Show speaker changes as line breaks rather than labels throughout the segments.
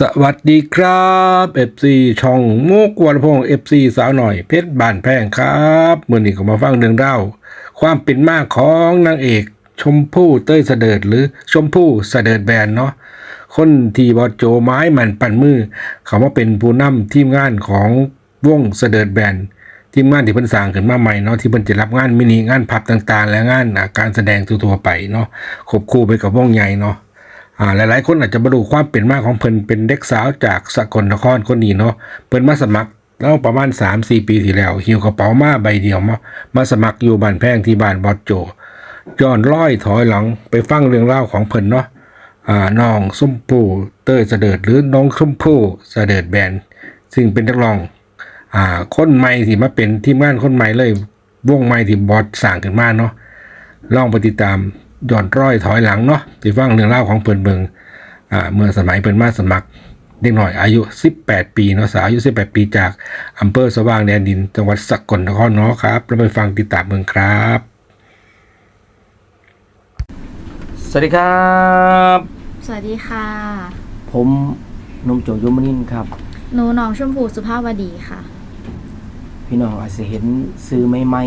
สวัสดีครับ FC ช่องมุกวรพงศ์ FC สาวหน่อยเพชรบ้านแพงครับเมื่อนี้ก็มาฟังเรื่องเล่าความเป็นมากของนางเอกชมพู่เต้ยเสดิร์ดหรือชมพู่เสดิร์ดแบนเนาะคนที่บอโจไม้มันปั่นมือ เขามาเป็นผู้นำทีมงานของวงเสดิร์ดแบนทีมงานที่เพิ่นสร้างขึ้นมาใหม่เนาะที่เพิ่นจะรับงานมินิงานพับต่างๆ และงานการแสดงทั่วๆไปเนาะควบคู่ไปกับวงใหญ่เนาะ อ่าหลายๆ คนอาจจะมาดูความเป็นมาของเพิ่นเป็นเด็กสาวจากสกลนครคนนี้เนาะเพิ่นมาสมัครแล้วประมาณ 3-4 ปีที่แล้วหิวกระเป๋ามาใบเดียวมามาสมัครอยู่บ้านแพงที่บ้านบอดโจย้อนร้อยถอยหลังไปฟังเรื่องเล่าของเพิ่นเนาะอ่าน้องส้มผู้เต้ยเสดิร์ดหรือน้องส้มผู้เสดิร์ดแบนซึ่งเป็นนักร้องอ่าคนใหม่ที่มาเป็นทีมงานคนใหม่เลยวงใหม่ที่บอสสร้างขึ้นมาเนาะลองไปติดตาม ย้อนร้อยถอยหลังเนาะที่ฟังเรื่องเล่าวของเพิ่นเบิงอ่าเมื่อสมัยเพิ่นมาสมัครเด็กหน่อยอายุ 18 ปีเนาะสาวอายุ 18 ปีจากอำเภอสว่างแดนดิน จังหวัดสกลนครเนาะครับเราไปฟังติดตามเมืองครับ
สวัสดีครับ
สวัสดีค่ะ
ผมหนมโจยมนินทร์ครับ
หนูน้องชมพูสุภาพวดีค่ะ
พี่น้องอาจจะเห็นซื้อใหม่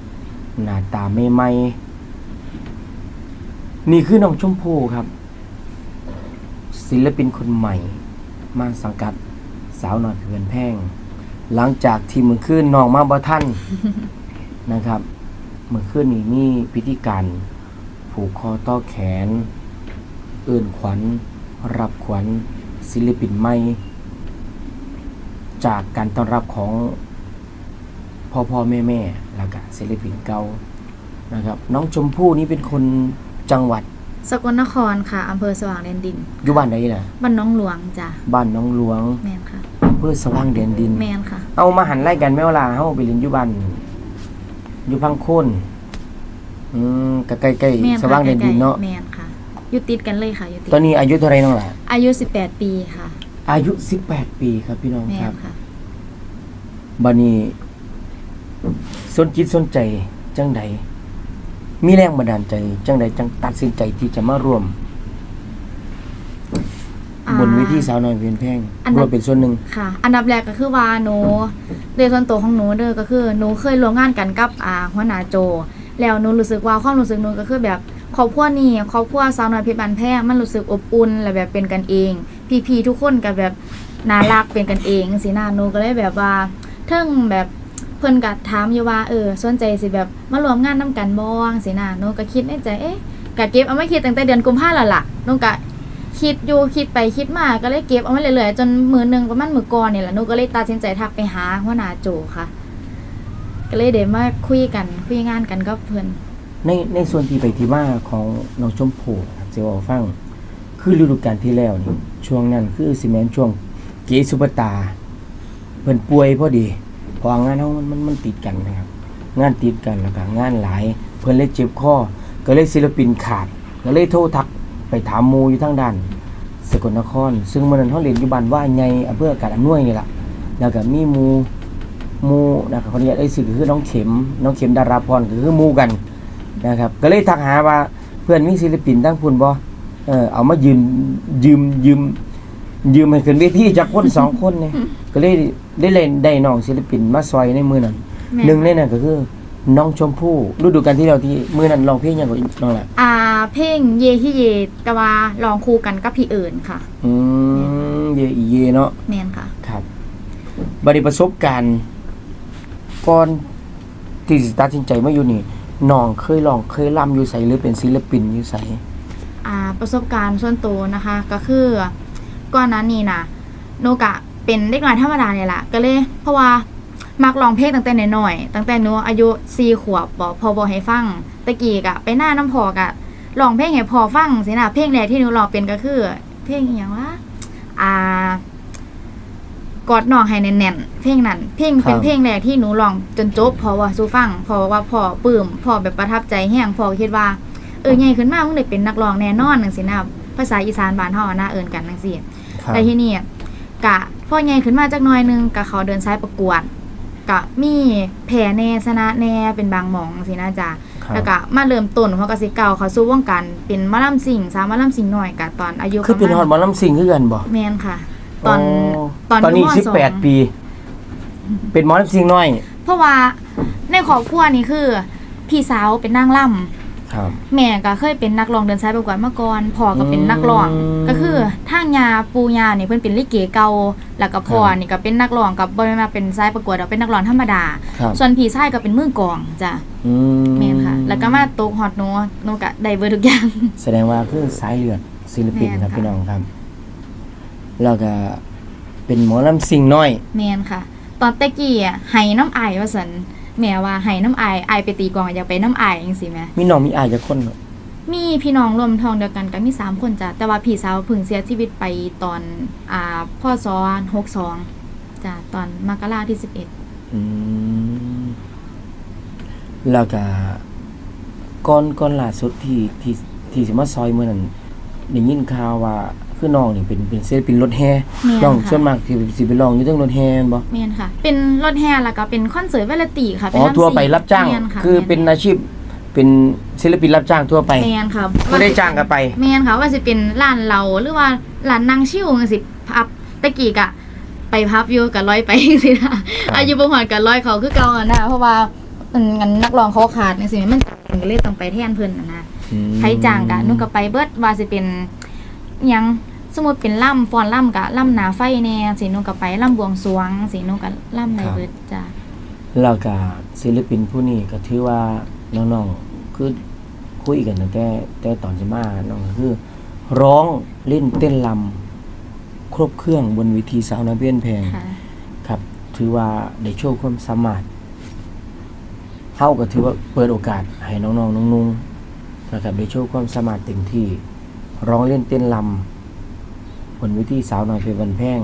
ๆหน้าตาใหม่ๆ นี่คือน้องชมพู่ครับ ศิลปินคนใหม่ มาสังกัดสาวหน่อยเพื่อนแพง หลังจากที่มือขึ้นน้องมาบ่ท่านนะครับมือขึ้นนี่มีพิธีการผูกคอต่อแขน เอื่นขวัญ รับขวัญ ศิลปินใหม่ จากการต้อนรับของพ่อพ่อแม่แม่แล้วก็ศิลปินเก่านะครับ น้องชมพู่นี่เป็นคน จังหวัด
สกลนครค่ะอำเภอสว่างแดนดิน
อยู่บ้านไหนน่ะ
บ้านน้องหลวงจ้ะ
บ้านน้องหลวง
แมนค่ะ
อำเภอสว่างแดนดิน
แมนค่ะ
เอามาหันไล่กันแม่เวลาเฮาไปเรียนอยู่บ้านอยู่พังโคนอืมก็ใกล้
แมน
ๆส
ค่ะ
ว่างแดนดินเนาะ
แมนค่ะอยู่ติดกันเลยค่ะอยู่ติด
ตอนนี้อายุเท่าไหรน้องล่ะ
อายุ 18 ปีค่ะ
อายุ 18 ปีครับพี่น้อง
แม
ครั
น
บ
ค่ะ
บัดนี้สนจิตสนใจจังใด มีแรงบันดาลใจ จังใดจังตัดสินใจที่จะมาร่วม
อ่า
บนเวิธีสาวน้อยเพียนแพง
อันนั้น
ร่วมเป็นส่วนหนึ่ง
ค่ะ อันดับแรกก็คือว่าหนูโดยส่วนตัวของหนูเด้อก็คือหนูเคยร่วมงานกันกับอ่าหัวหน้าโจ แล้วหนูรู้สึกว่าความรู้สึกหนูก็คือแบบครอบครัวนี่ครอบครัวสาวน้อยเพชรบานแพงมันรู้สึกอบอุ่นและแบบเป็นกันเอง พี่ๆทุกคนก็แบบน่ารักเป็นกันเองสินะหนูก็เลยแบบว่าเทิงแบบ เพิ่นก็ถามอยู่ว่าเออสนใจสิแบบมารวมงานนํกันบ่จังสินะหนูก็คิดในใจเอ๊ะก็เก็บเอามาคิดตั้งแต่เดือนกุมภาพันธ์แล้วล่ะหนูก็คิดอยู่คิดไปคิดมาก็เลยเก็บเอามาเรื่อยๆจนมือหนึงประมาณมือก่อนนี่แหละหนูก็เลยตัดสินใจทักไปหาหัวหน้าโจค่ะ ก็เลยเดี๋ยวมาคุยกันคุยงานกันกับเพื่อน
ในในส่วนที่ไปที่มาของน้องชมพู่ครับเสียวฟัง คือฤดูกาลที่แล้วนี่ช่วงนั้นคือสิแมนช่วงเกสุปตาเพิ่นป่วยพอดี พองานเฮามันมันมันติดกันนะครับ งานติดกันแล้วก็งานหลาย เพิ่อนเลยเจ็บคอก็เลยศิลปินขาด ก็เลยโทรทักไปถามมูอยู่ทางด้านสกลนคร ซึ่งมื้อนั้นเฮาเรียนอยู่บ้านว่าใหญ่อำเภออากาศอำนวยนี่แหละแล้วก็มีมูมูนะครับคนนี้ไอ้สื่อคือน้องเข็ม น้องเข็มดาราพรคือมูกันนะครับ ก็เลยทักหาว่าเพื่อนมีศิลปินตั้งพุ่นบ่เออเอามายืมยืมยืม ยืมให้ขึ้นเวทีจากคนสองคนเนี่ยก็เลยได้เล่นได้น้องศิลปินมาซอยในมือนั้น
แม่
หนึ่งในนั้นก็คือ น้องชมพู่ฤดูกาลที่เราที่มือนั้นร้องเพลงหยังกับน้องล่ะ
อ่า เพลงเยที่เยกะว่าลองคู่กันกับพี่เอิญค่ะ
อืมเยอีเยเนาะ
แมนค่ะ
ครับบัดนี้ประสบการณ์ก่อนที่สิตัดสินใจมาอยู่นี่น้องเคยร้องเคยร่ำอยู่ไสหรือเป็นศิลปินอยู่ไส
อ่า ประสบการณ์ส่วนตัวนะคะ ก็คือ ก่อนหนั้นนี่นะโนกะเป็นเด็กน้อยธรรมดาเนี่ยแหละก็เลยเพราะว่ามักร้องเพลงตั้งแต่น้อยๆตั้งแต่หนูอายุสี่ขวบบอกพอบอกให้ฟังตะกี้กะไปหน้าน้ำพอกะร้องเพลงให้พอฟังสินะเพลงแรกที่หนูร้องเป็นก็คือ เพลงอหย่างว่าอ่ากอดน้องให้แน่นๆเพลงนั้น เพลงเป็นเพลงแรกที่หนูร้องจนจบเพอว่าสู้ฟังเพอว่าพอปลื้มพอแบบประทับใจแห้งพอคิดว่าเออใหญ่ขึ้นมามึงได้เป็นนักร้องแน่นอนจังซี่นะภาษาอีสานบ้านเฮาอะนะเอิ้นกันจังซี่
ครับ
แต่ที่นี่กะพอใหญ่ขึ้นมาจักหน่อยหนึงกะเขาเดินสายประกวดกะมีแพ้แน่ชนะแน่เป็นบางหมองจังซี่นะจ๊ะ
คครับ
แล้วก็มาเริ่มต้นหัวกะสิเก่าเขาสู่วงการเป็นหมะลํสิงสาวหมะลํสิงหน่อยกะตอนอายุ
คือเป็นฮอดหมอลำซิงคือกันบ่
แม่นค่ะตอน
ตอนนี้
ยู่ม
สิบ
สง
แปดปี เป็นหมอลำซิงน้อย
เพราะว่าในครอบครัวนี่คือ พี่สาวเป็นนางล่ำ
ครับ
แม่ก็เคยเป็นนักร้องเดินสายประกวดมาก่อนพ่อก็เป็นนักร้อง
อืม
ก็คือทางยาปูยานี่เพิ่นเป็นลิเกเก่าแล้วก็พ่อ
ครับ
นี่ก็เป็นนักร้องกับบ่ได้มาเป็นสายประกวดดอกเป็นนักร้องธรรมดา
ครับ
ส่วนพี่ชายก็เป็นมือกลองจ้ะ
อืม
แม่นค่ะ แล้วก็มาตกฮอตหนูหนูก็ได้เบิดทุกอย่าง
แสดงว่าคือสายเลือดศิลปิน
แม่น
ครับ
ค่ะ
พี่น้องครับแล้วก็เป็นหมอลำซิงน้อย
แม่นค่ะ ตอนแตะกี้อะไห้น้ำอายว่าซั่น แม่ว่าไห้น้ำอายอายไปตีกลองอยากไปน้ำอายจังซี่แหม
มีน้องมีอายจักคนเหรอ
มีพี่น้องรวมทองเดียวกันก็มีสามคนจ้ะแต่ว่าพี่สาวเพิ่งเสียชีวิตไปตอนอ่าพศ62จ้ะตอนมกราที่11
อืมแล้วก็ก่อนก่อนล่าสุดที่ที่ที่สิมาซอยมื้อนั้น ได้ยินข่าวว่าคือน้องนี่เป็นเป็นศิลปินรถแห่
แม่น
น้อง
ค่ะ
ส่วนมากสิสิไปร้องอยู่เทิงรถแห่แม่นบ่
เมียนค่ะ เป็นรถแห่แล้วก็เป็นคอนเสิร์ตเวลาตีค่ะ
อ๋อ
น้ำ
ทั่วไป
สี
รับจ้าง
แม่นค่ะ
คือเป็นอาชีพเป็นศิลปินรับจ้างทั่วไป
แมนค่ะ
ไม่ได้จ้างกันไป
แมนค่ะว่าจะเป็นร้านเราหรือว่าร้านนางชิวจังสิพับตะกี้กะ ไปพับอยู่กับร้อยไปสินะอายุประมาณกับร้อยเขาคือเก่าอะนะเพราะว่ามันงั้นนักร้องเขาขาดจังสิมันก็เลยต้องไปแทนเพิ่นน่ะนะ
อืม
ใครจ้างกะนุ่นก็ไปเบิดว่าสิเป็นหยังสมมุติเป็นล่ำฟ้อนล่ำกะล่ำหนาไฟแน่สินุ่นก็ไปล่ำบวงสรวงสินุ่นก็ล่ำในเบิดจ้ะ
แล้วก็ศิลปินผู้นี้ก็ถือว่าน้องๆคือคุยกันตั้งแต่แต่ตอนสิมาน้องก็คือ ร้องเล่นเต้นลำครบเครื่องบนเวิธีสาวน้อยเบี้ยนแพง
ค่ะ
ครับ ถือว่าได้โชว์ความสามารถเฮาก็ถือว่าเปิดโอกาสให้น้องๆนุ่งๆ นะครับได้โชว์ความสามารถเต็มที่ ร้องเล่นเต้นลำบนเวิธีสาวน้อยเพชรบันแพง